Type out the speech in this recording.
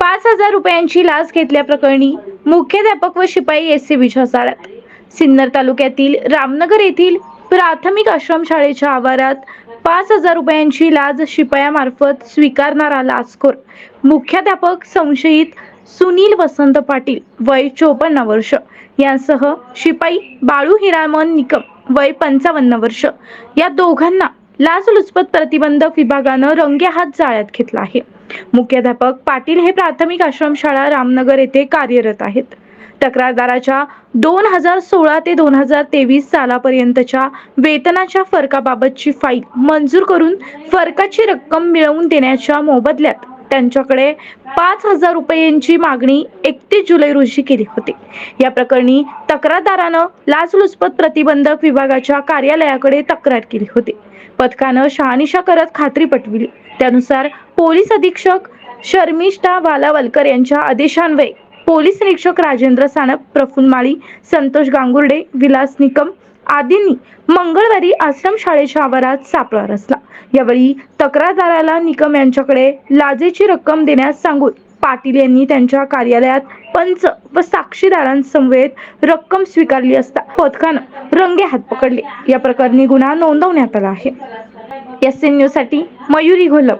पाच हजार रुपयांची लाच घेतल्याप्रकरणी मुख्याध्यापक व शिपाई एस सी विश्वासात सिन्नर तालुक्यातील रामनगर येथील प्राथमिक आश्रमशाळेच्या आवारात पाच हजार रुपयांची लाच शिपायामार्फत स्वीकारणारा लाचखोर. मुख्याध्यापक संशयित सुनील वसंत पाटील वय चोपन्न वर्ष. यांसह शिपाई बाळू हिरामन निकम वय पंचावन्न वर्ष. या दोघांना लाचलुचपत प्रतिबंधक विभागानं रंगे हात जाळ्यात घेतला आहे. मुख्याध्यापक पाटील हे प्राथमिक आश्रमशाळा रामनगर येथे कार्यरत आहेत. तक्रारदाराच्या दोन हजार सोळा ते दोन हजार तेवीस सालापर्यंतच्या वेतनाच्या फरकाबाबतची फाईल मंजूर करून फरकाची रक्कम मिळवून देण्याच्या मोबदल्यात त्यांच्याकडे पाच हजार रुपयांची मागणी एकतीस जुलै रोजी केली होती. या प्रकरणी तक्रारदारानं लाचलुचपत प्रतिबंधक विभागाच्या कार्यालयाकडे तक्रार केली होती. पथकानं शहानिशा करत खात्री पटविली. त्यानुसार पोलीस अधीक्षक शर्मिष्ठा वालावलकर यांच्या आदेशान्वये पोलीस निरीक्षक राजेंद्र सानप प्रफुल्ल माळी संतोष गांगुर्डे विलास निकम आदींनी मंगळवारी आश्रम शाळेच्या आवारात सापळा रचला. यावेळी तक्रारदाराला निकम यांच्याकडे लाजेची रक्कम देण्यास सांगून पाटील यांनी त्यांच्या कार्यालयात पंच व साक्षीदारांसमवेत रक्कम स्वीकारली असता पथकानं रंगे हात पकडले. या प्रकरणी गुन्हा नोंदवण्यात आला आहे. एस एन न्यूजसाठी मयुरी घोलप.